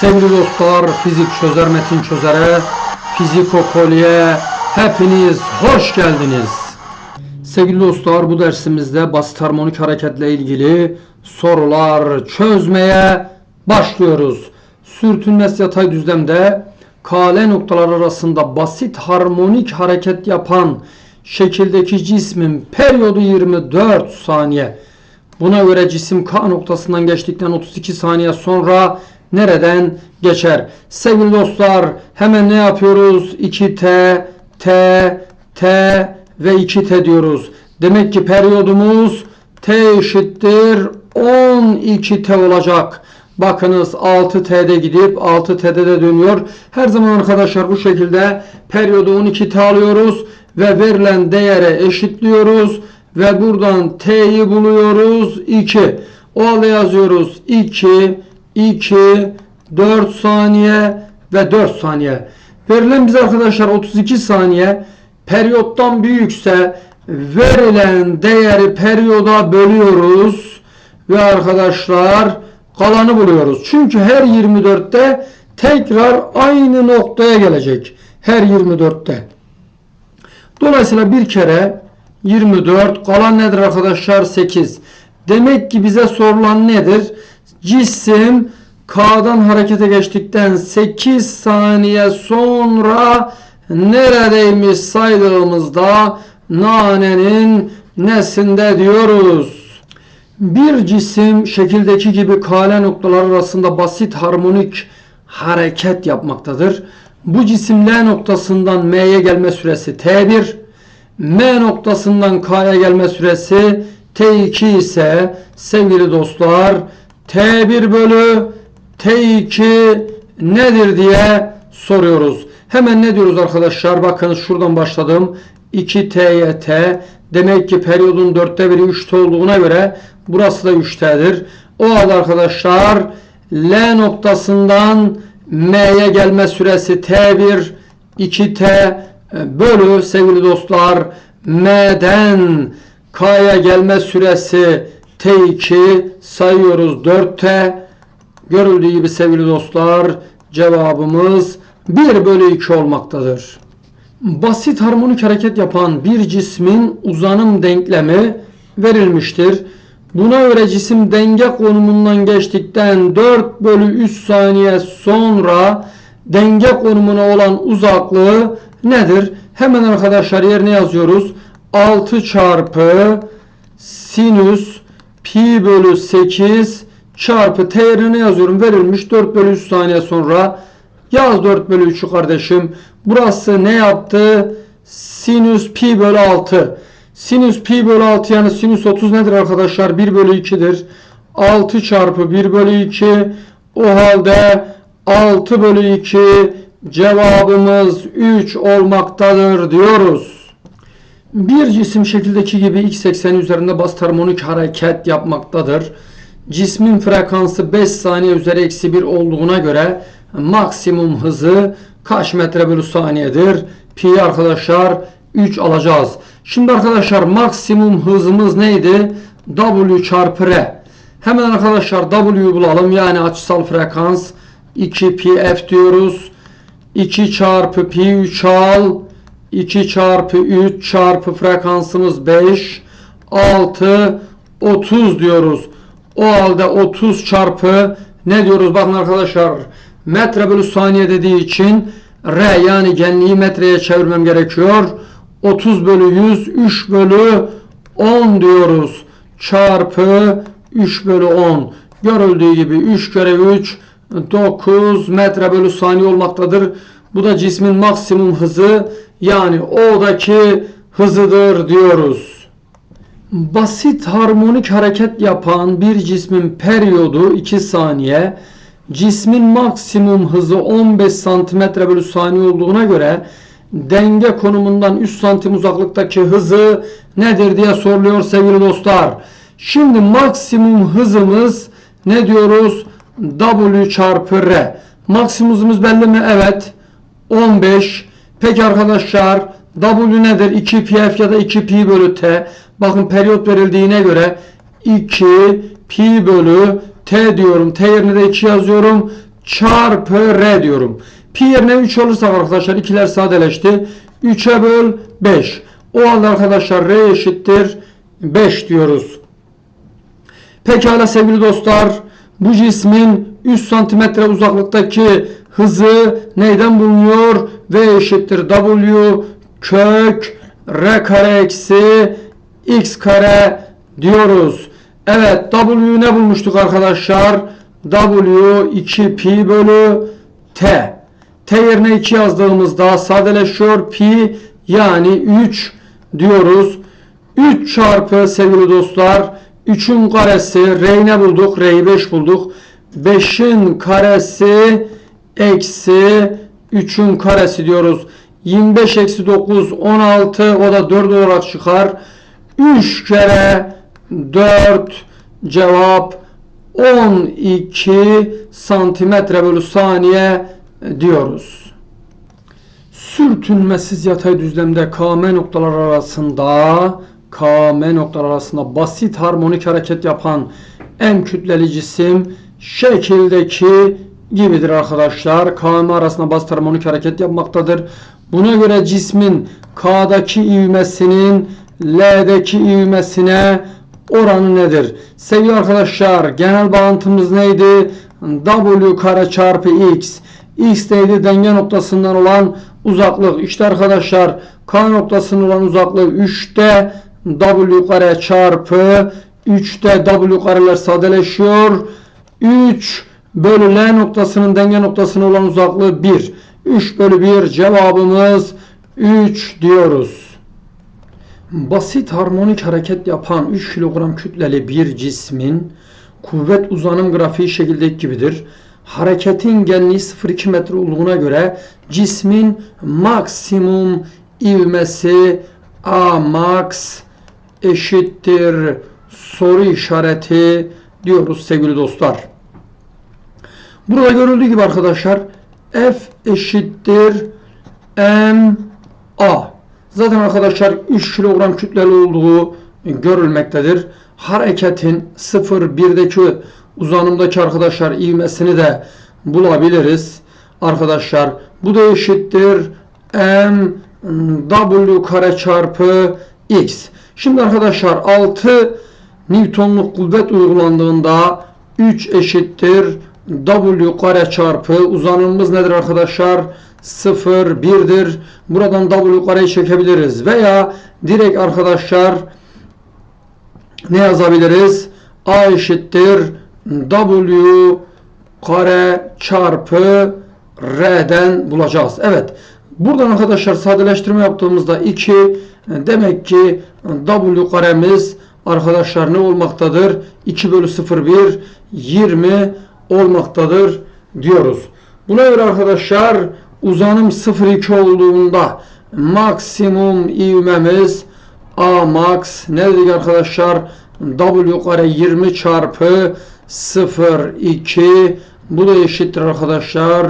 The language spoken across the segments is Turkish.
Sevgili dostlar, fizik çözer metin çözere, fiziko kolye hepiniz hoş geldiniz. Sevgili dostlar, bu dersimizde basit harmonik hareketle ilgili sorular çözmeye başlıyoruz. Sürtünmez yatay düzlemde kale noktalar arasında basit harmonik hareket yapan şekildeki cismin periyodu 24 saniye. Buna göre cisim K noktasından geçtikten 32 saniye sonra nereden geçer? Sevgili dostlar hemen ne yapıyoruz? 2T, T, T ve 2T diyoruz. Demek ki periyodumuz T eşittir 12T olacak. Bakınız 6T'de gidip 6T'de de dönüyor. Her zaman arkadaşlar bu şekilde periyodu 12T alıyoruz ve verilen değere eşitliyoruz ve buradan T'yi buluyoruz 2. O halde yazıyoruz 2, 2, 4 saniye ve 4 saniye. Verilen bize arkadaşlar 32 saniye periyottan büyükse verilen değeri periyoda bölüyoruz ve arkadaşlar kalanı buluyoruz. Çünkü her 24'te tekrar aynı noktaya gelecek. Her 24'te. Dolayısıyla bir kere 24 kalan nedir arkadaşlar 8. Demek ki bize sorulan nedir? Cisim K'dan harekete geçtikten 8 saniye sonra neredeymiş saydığımızda nanenin nesinde diyoruz. Bir cisim şekildeki gibi kale noktalar arasında basit harmonik hareket yapmaktadır. Bu cisim L noktasından M'ye gelme süresi T1, M noktasından K'ya gelme süresi T2 ise sevgili dostlar T1 bölü T2 nedir diye soruyoruz. Hemen ne diyoruz arkadaşlar? Bakın şuradan başladım. 2T'ye T. Demek ki periyodun dörtte biri 3T olduğuna göre burası da 3T'dir. O halde arkadaşlar L noktasından M'ye gelme süresi T1 2T bölü sevgili dostlar M'den K'ya gelme süresi T2 sayıyoruz 4T görüldüğü gibi sevgili dostlar cevabımız 1 bölü 2 olmaktadır. Basit harmonik hareket yapan bir cismin uzanım denklemi verilmiştir. Buna göre cisim denge konumundan geçtikten 4 bölü 3 saniye sonra denge konumuna olan uzaklığı nedir? Hemen arkadaşlar yerine yazıyoruz. 6 çarpı sinüs pi bölü 8 çarpı t yerine yazıyorum. Verilmiş 4 bölü 3 saniye sonra yaz 4 bölü 3'ü kardeşim. Burası ne yaptı? Sinüs pi bölü 6. Sinüs pi bölü 6 yani sinüs 30 nedir arkadaşlar? 1 bölü 2'dir. 6 çarpı 1 bölü 2 o halde 6 bölü 2 cevabımız 3 olmaktadır diyoruz. Bir cisim şekildeki gibi x ekseni üzerinde basit harmonik hareket yapmaktadır. Cismin frekansı 5 saniye üzeri eksi 1 olduğuna göre maksimum hızı kaç metre bölü saniyedir? Pi arkadaşlar 3 alacağız. Şimdi arkadaşlar maksimum hızımız neydi? W çarpı R. Hemen arkadaşlar W'yu bulalım. Yani açısal frekans 2 pi f diyoruz. 2 çarpı pi 3 al. 2 çarpı 3 çarpı frekansımız 5. 6 30 diyoruz. O halde 30 çarpı ne diyoruz? Bakın arkadaşlar metre bölü saniye dediği için R yani genliği metreye çevirmem gerekiyor. 30 bölü 100 3 bölü 10 diyoruz. Çarpı 3 bölü 10. Görüldüğü gibi 3 kere 3 9 metre bölü saniye olmaktadır. Bu da cismin maksimum hızı yani O'daki hızıdır diyoruz. Basit harmonik hareket yapan bir cismin periyodu 2 saniye, cismin maksimum hızı 15 cm bölü saniye olduğuna göre denge konumundan 3 santim uzaklıktaki hızı nedir diye soruluyor sevgili dostlar. Şimdi maksimum hızımız ne diyoruz? W çarpı R. Maksimum hızımız belli mi? Evet. 15. Peki arkadaşlar W nedir? 2 pf ya da 2 pi bölü t. Bakın periyot verildiğine göre 2 pi bölü t diyorum. T yerine de 2 yazıyorum. çarpı R diyorum. Pi yerine 3 olursa arkadaşlar ikiler sadeleşti. 3'e böl 5. O halde arkadaşlar R eşittir 5 diyoruz. Pekala sevgili dostlar. Bu cismin 3 santimetre uzaklıktaki hızı neyden bulunuyor? V eşittir W kök R kare eksi X kare diyoruz. Evet W'yu ne bulmuştuk arkadaşlar? W 2 pi bölü T. T yerine 2 yazdığımızda sadeleşiyor pi yani 3 diyoruz. 3 çarpı sevgili dostlar 3'ün karesi R'yi ne bulduk? R'yi 5 bulduk. 5'in karesi eksi 3'ün karesi diyoruz. 25 eksi 9 16 o da 4 olarak çıkar. 3 kere 4 cevap 12 santimetre bölü saniye diyoruz. Sürtünmesiz yatay düzlemde KM noktalar arasında KM noktalar arasında basit harmonik hareket yapan en kütleli cisim şekildeki gibidir arkadaşlar. KM arasında basit harmonik hareket yapmaktadır. Buna göre cismin K'daki ivmesinin L'deki ivmesine oranı nedir? Sevgili arkadaşlar genel bağıntımız neydi? W kare çarpı X. X neydi? Denge noktasından olan uzaklık. İşte arkadaşlar K noktasından olan uzaklığı 3'te W kare çarpı 3'te W kareler sadeleşiyor. 3 bölü L noktasının denge noktasına olan uzaklığı 1. 3 bölü 1 cevabımız 3 diyoruz. Basit harmonik hareket yapan 3 kilogram kütleli bir cismin kuvvet uzanım grafiği şekildeki gibidir. Hareketin genliği 0,2 metre olduğuna göre cismin maksimum ivmesi A max eşittir soru işareti diyoruz sevgili dostlar. Burada görüldüğü gibi arkadaşlar F eşittir M A. Zaten arkadaşlar 3 kilogram kütleli olduğu görülmektedir. Hareketin 0-1'deki uzanımdaki arkadaşlar ivmesini de bulabiliriz. Arkadaşlar bu da eşittir M W kare çarpı X. Şimdi arkadaşlar 6 Newtonluk kuvvet uygulandığında 3 eşittir W kare çarpı uzanımımız nedir arkadaşlar? 0 1'dir. Buradan W kareyi çekebiliriz veya direkt arkadaşlar ne yazabiliriz? A eşittir W kare çarpı R'den bulacağız. Evet. Buradan arkadaşlar sadeleştirme yaptığımızda 2 demek ki W karemiz arkadaşlar ne olmaktadır? 2 bölü 0,1 20 olmaktadır diyoruz. Buna göre arkadaşlar uzanım 0,2 olduğunda maksimum ivmemiz A max ne dedik arkadaşlar? W kare 20 çarpı 0,2 bu da eşittir arkadaşlar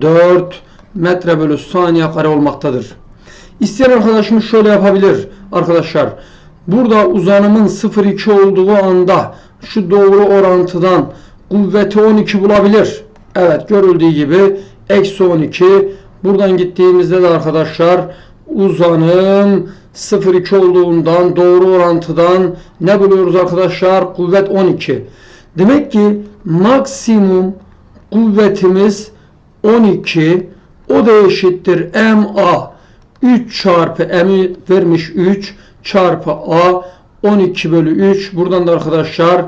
4 metre bölü saniye kare olmaktadır. İsteyen arkadaşımız şöyle yapabilir arkadaşlar. Burada uzanımın 0,2 olduğu anda şu doğru orantıdan kuvveti 12 bulabilir. Evet görüldüğü gibi eksi 12. Buradan gittiğimizde de arkadaşlar uzanım 0,2 olduğundan doğru orantıdan ne buluyoruz arkadaşlar? Kuvvet 12. Demek ki maksimum kuvvetimiz 12. O da eşittir MA 3 çarpı M'i vermiş 3 çarpı A 12 bölü 3. Buradan da arkadaşlar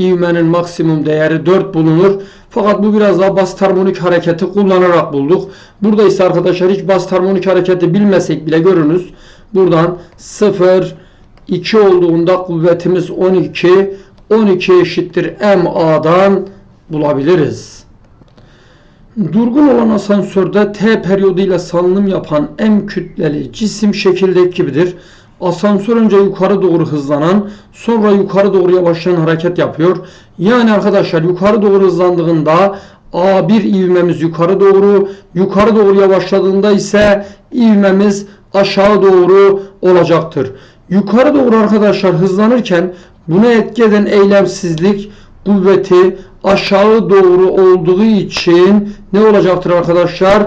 ivmenin maksimum değeri 4 bulunur. Fakat bu biraz daha basit harmonik hareketi kullanarak bulduk. Burada ise arkadaşlar hiç basit harmonik hareketi bilmesek bile görünüz. Buradan 0 2 olduğunda kuvvetimiz 12 12 eşittir MA'dan bulabiliriz. Durgun olan asansörde T periyoduyla salınım yapan M kütleli cisim şekildeki gibidir. Asansör önce yukarı doğru hızlanan, sonra yukarı doğru yavaşlayan hareket yapıyor. Yani arkadaşlar yukarı doğru hızlandığında A1 ivmemiz yukarı doğru, yukarı doğru yavaşladığında ise ivmemiz aşağı doğru olacaktır. Yukarı doğru arkadaşlar hızlanırken buna etki eden eylemsizlik kuvveti aşağı doğru olduğu için ne olacaktır arkadaşlar?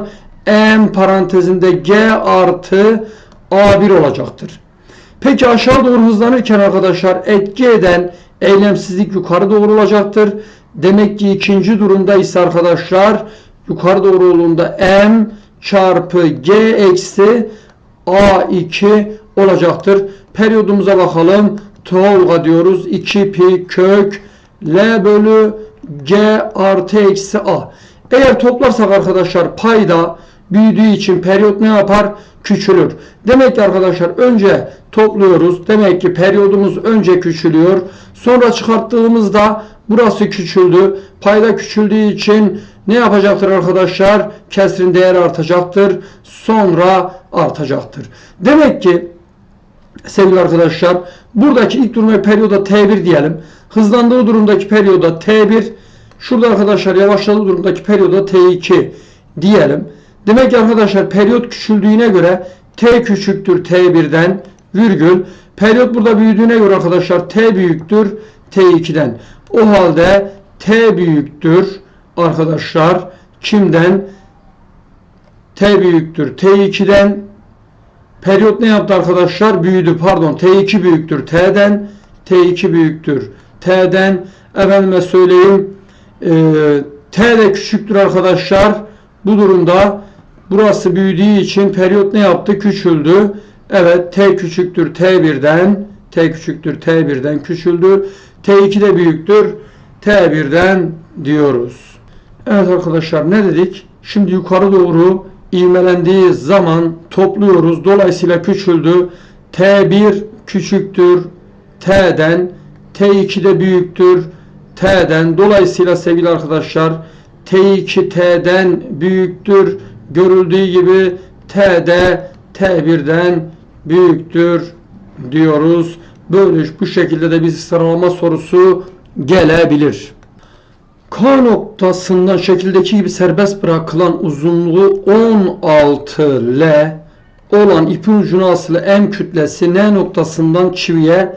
M parantezinde G artı A1 olacaktır. Peki aşağı doğru hızlanırken arkadaşlar etki eden eylemsizlik yukarı doğru olacaktır. Demek ki ikinci durumda ise arkadaşlar yukarı doğru olduğunda M çarpı G eksi A2 olacaktır. Periyodumuza bakalım. Tolga diyoruz. 2 pi kök L bölü G artı eksi A. Eğer toplarsak arkadaşlar payda büyüdüğü için periyot ne yapar? Küçülür. Demek ki arkadaşlar önce topluyoruz. Demek ki periyodumuz önce küçülüyor. Sonra çıkarttığımızda burası küçüldü. Payda küçüldüğü için ne yapacaktır arkadaşlar? Kesrin değeri artacaktır. Sonra artacaktır. Demek ki sevgili arkadaşlar buradaki ilk duruma periyoda T1 diyelim. Hızlandığı durumdaki periyoda T1. Şurada arkadaşlar yavaşladığı durumdaki periyoda T2 diyelim. Demek ki arkadaşlar periyot küçüldüğüne göre T küçüktür T1'den virgül. Periyot burada büyüdüğüne göre arkadaşlar T büyüktür T2'den. O halde T büyüktür arkadaşlar kimden? T büyüktür T2'den. Periyot ne yaptı arkadaşlar? Büyüdü pardon. T2 büyüktür T'den. T2 büyüktür T'den. Efendime söyleyeyim. E, T de küçüktür arkadaşlar. Bu durumda burası büyüdüğü için periyot ne yaptı? Küçüldü. Evet T küçüktür T1'den. T küçüktür T1'den küçüldü. T2 de büyüktür T1'den diyoruz. Evet arkadaşlar ne dedik? Şimdi yukarı doğru ivmelendiği zaman topluyoruz. Dolayısıyla küçüldü. T1 küçüktür T'den. T2 de büyüktür T'den. Dolayısıyla sevgili arkadaşlar T2 T'den büyüktür. Görüldüğü gibi T'de T1'den büyüktür diyoruz. Böyle bu şekilde de bir sıralama sorusu gelebilir. K noktasından şekildeki gibi serbest bırakılan uzunluğu 16 L olan ipin ucuna asılı M kütlesi N noktasından çiviye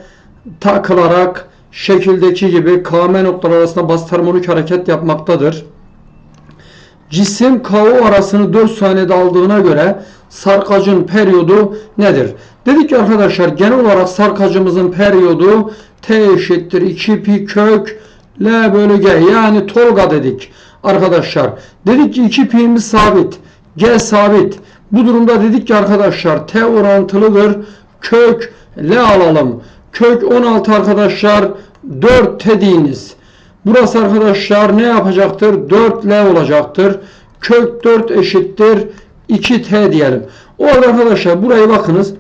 takılarak şekildeki gibi KM noktalar arasında basit harmonik hareket yapmaktadır. Cisim KO arasını 4 saniyede aldığına göre sarkacın periyodu nedir? Dedik ki arkadaşlar genel olarak sarkacımızın periyodu T eşittir 2 pi kök L bölü G yani Tolga dedik arkadaşlar. Dedik ki 2 pi'miz sabit. G sabit. Bu durumda dedik ki arkadaşlar T orantılıdır. Kök L alalım. Kök 16 arkadaşlar 4 dediğiniz. Burası arkadaşlar ne yapacaktır? 4L olacaktır. Kök 4 eşittir 2T diyelim. O arada arkadaşlar burayı bakınız.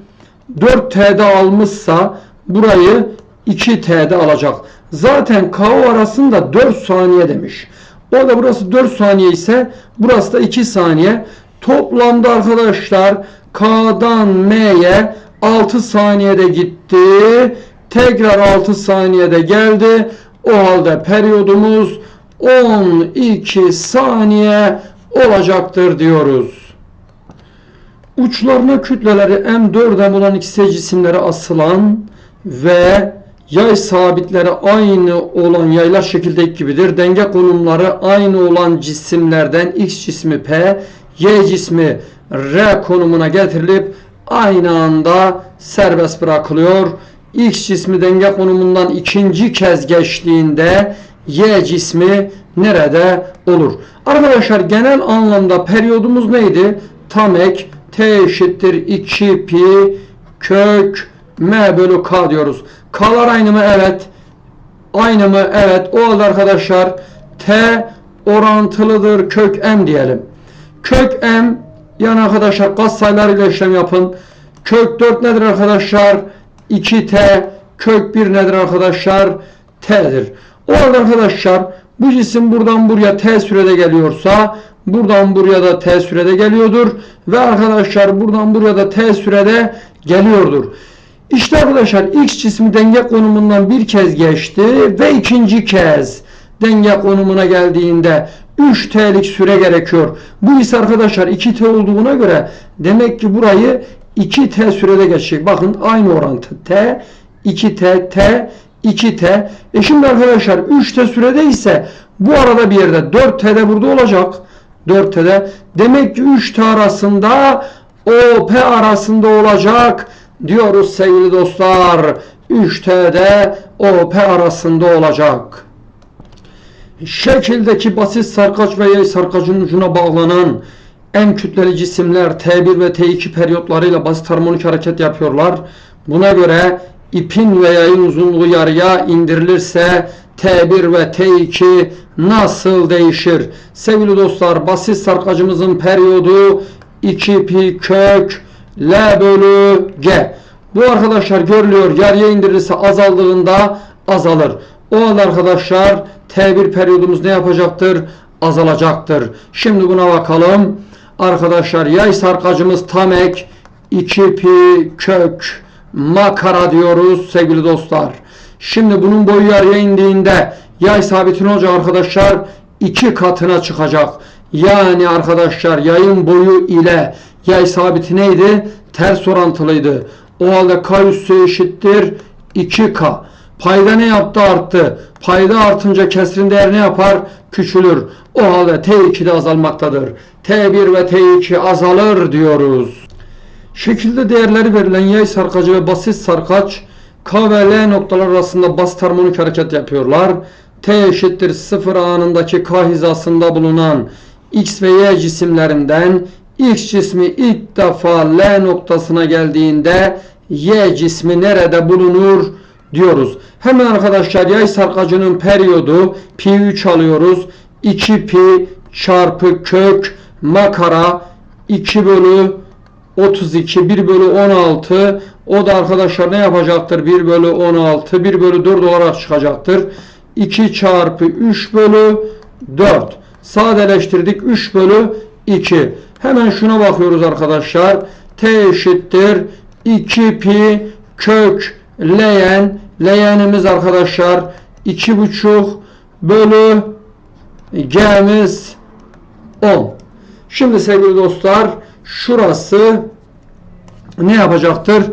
4T'de almışsa burayı 2T'de alacak. Zaten KO arasında 4 saniye demiş. Orada burası 4 saniye ise burası da 2 saniye. Toplamda arkadaşlar K'dan M'ye 6 saniyede gitti. Tekrar 6 saniyede geldi. O halde periyodumuz 12 saniye olacaktır diyoruz. Uçlarına kütleleri M4'e olan X cisimlere asılan ve yay sabitleri aynı olan yaylar şekildeki gibidir. Denge konumları aynı olan cisimlerden X cismi P, Y cismi R konumuna getirilip aynı anda serbest bırakılıyor. X cismi denge konumundan ikinci kez geçtiğinde Y cismi nerede olur? Arkadaşlar genel anlamda periyodumuz neydi? Tam ek T eşittir 2 pi kök M bölü K diyoruz. K'lar aynı mı? Evet. Aynı mı? Evet. O halde arkadaşlar T orantılıdır kök M diyelim. Kök M yani arkadaşlar kas sayılarıyla işlem yapın. Kök 4 nedir arkadaşlar? 2T. Kök 1 nedir arkadaşlar? T'dir. O halde arkadaşlar bu cisim buradan buraya T sürede geliyorsa buradan buraya da T sürede geliyordur. Ve arkadaşlar buradan buraya da T sürede geliyordur. İşte arkadaşlar X cismi denge konumundan bir kez geçti ve ikinci kez denge konumuna geldiğinde 3 T'lik süre gerekiyor. Bu ise arkadaşlar 2T olduğuna göre demek ki burayı 2T sürede geçecek. Bakın aynı orantı. T, 2T, T, 2t. E şimdi arkadaşlar 3t sürede ise bu arada bir yerde 4t de burada olacak. 4t'de. Demek ki 3t arasında OP arasında olacak diyoruz sevgili dostlar. 3T'de OP arasında olacak. Şekildeki basit sarkaç ve yay sarkacının ucuna bağlanan en kütleli cisimler T1 ve T2 periyotlarıyla basit harmonik hareket yapıyorlar. Buna göre ipin ve yayın uzunluğu yarıya indirilirse T1 ve T2 nasıl değişir? Sevgili dostlar basit sarkacımızın periyodu 2 pi kök L bölü G. Bu arkadaşlar görülüyor yarıya indirilirse azaldığında azalır. O halde arkadaşlar T1 periyodumuz ne yapacaktır? Azalacaktır. Şimdi buna bakalım. Arkadaşlar yay sarkacımız tam ek 2 pi kök makara diyoruz sevgili dostlar. Şimdi bunun boyu yarıya indiğinde yay sabiti ne olacak arkadaşlar? 2 katına çıkacak. Yani arkadaşlar yayın boyu ile yay sabiti neydi? Ters orantılıydı. O halde k üssü eşittir 2k. Payda ne yaptı? Arttı. Payda artınca kesrin değeri ne yapar? Küçülür. O halde T2 de azalmaktadır. T1 ve T2 azalır diyoruz. Şekilde değerleri verilen yay sarkacı ve basit sarkaç K ve L noktalar arasında basit harmonik hareket yapıyorlar. T eşittir 0 anındaki K hizasında bulunan X ve Y cisimlerinden X cismi ilk defa L noktasına geldiğinde Y cismi nerede bulunur diyoruz. Hemen arkadaşlar yay sarkacının periyodu pi 3 alıyoruz. 2 pi çarpı kök makara 2 bölü 32 1 bölü 16 o da arkadaşlar ne yapacaktır? 1 bölü 16 1 bölü 4 olarak çıkacaktır. 2 çarpı 3 bölü 4 sadeleştirdik 3 bölü 2 hemen şuna bakıyoruz arkadaşlar. T eşittir 2 pi kök leyen. Leyenimiz arkadaşlar 2,5 bölü g'miz 10 şimdi sevgili dostlar şurası ne yapacaktır?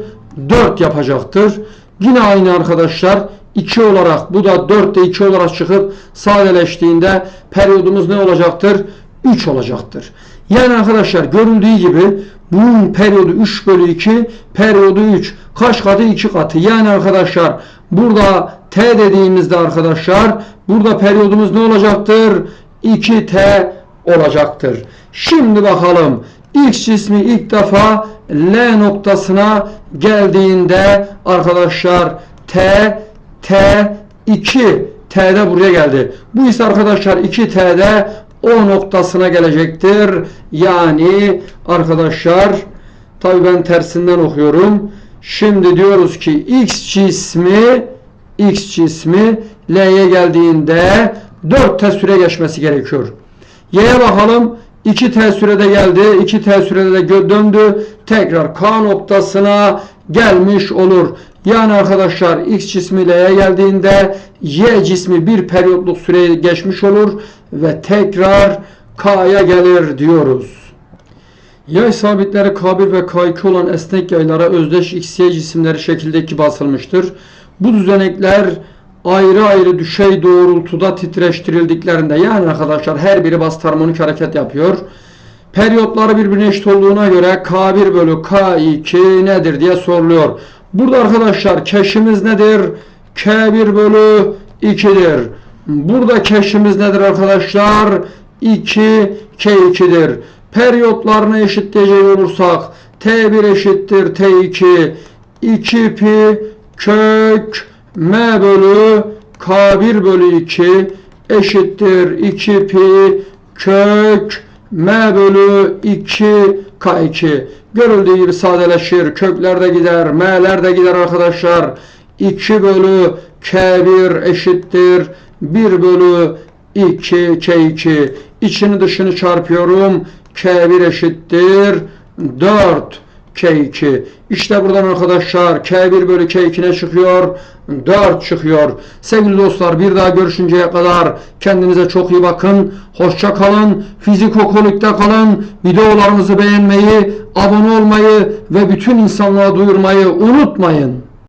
4 yapacaktır. Yine aynı arkadaşlar 2 olarak bu da 4'te 2 olarak çıkıp sadeleştiğinde periyodumuz ne olacaktır? 3 olacaktır. Yani arkadaşlar görüldüğü gibi bunun periyodu 3 bölü 2 periyodu 3 kaç katı 2 katı yani arkadaşlar burada t dediğimizde arkadaşlar burada periyodumuz ne olacaktır 2t olacaktır şimdi bakalım X cismi ilk defa L noktasına geldiğinde arkadaşlar T T 2 T'de buraya geldi. Bu ise arkadaşlar 2 T'de O noktasına gelecektir. Yani arkadaşlar tabi ben tersinden okuyorum. Şimdi diyoruz ki X cismi X cismi L'ye geldiğinde 4 T süre geçmesi gerekiyor. Y'ye bakalım. 2T sürede geldi. 2T sürede de döndü. Tekrar K noktasına gelmiş olur. Yani arkadaşlar X cismi L'ye geldiğinde Y cismi bir periyotluk süreyi geçmiş olur ve tekrar K'ya gelir diyoruz. Yay sabitleri K1 ve K2 olan esnek yaylara özdeş XY cisimleri şekildeki basılmıştır. Bu düzenekler ayrı ayrı düşey doğrultuda titreştirildiklerinde yani arkadaşlar her biri basit harmonik hareket yapıyor. Periyotları birbirine eşit olduğuna göre K1 bölü K2 nedir diye soruluyor. Burada arkadaşlar keşimiz nedir? K1 bölü 2'dir. Burada keşimiz nedir arkadaşlar? 2 K2'dir. Periyotlarını eşitleyecek olursak T1 eşittir T2 2 pi kök M bölü K1 bölü 2 eşittir 2 pi kök M bölü 2 K2 görüldüğü gibi sadeleşir. Kökler de gider M'ler de gider arkadaşlar. 2 bölü K1 eşittir 1 bölü 2 K2 içini dışını çarpıyorum. K1 eşittir 4 K2. İşte buradan arkadaşlar K1 bölü K2 ne çıkıyor? 4 çıkıyor. Sevgili dostlar bir daha görüşünceye kadar kendinize çok iyi bakın. Hoşça kalın. Fizikokolikte kalın. Videolarımızı beğenmeyi, abone olmayı ve bütün insanlığa duyurmayı unutmayın.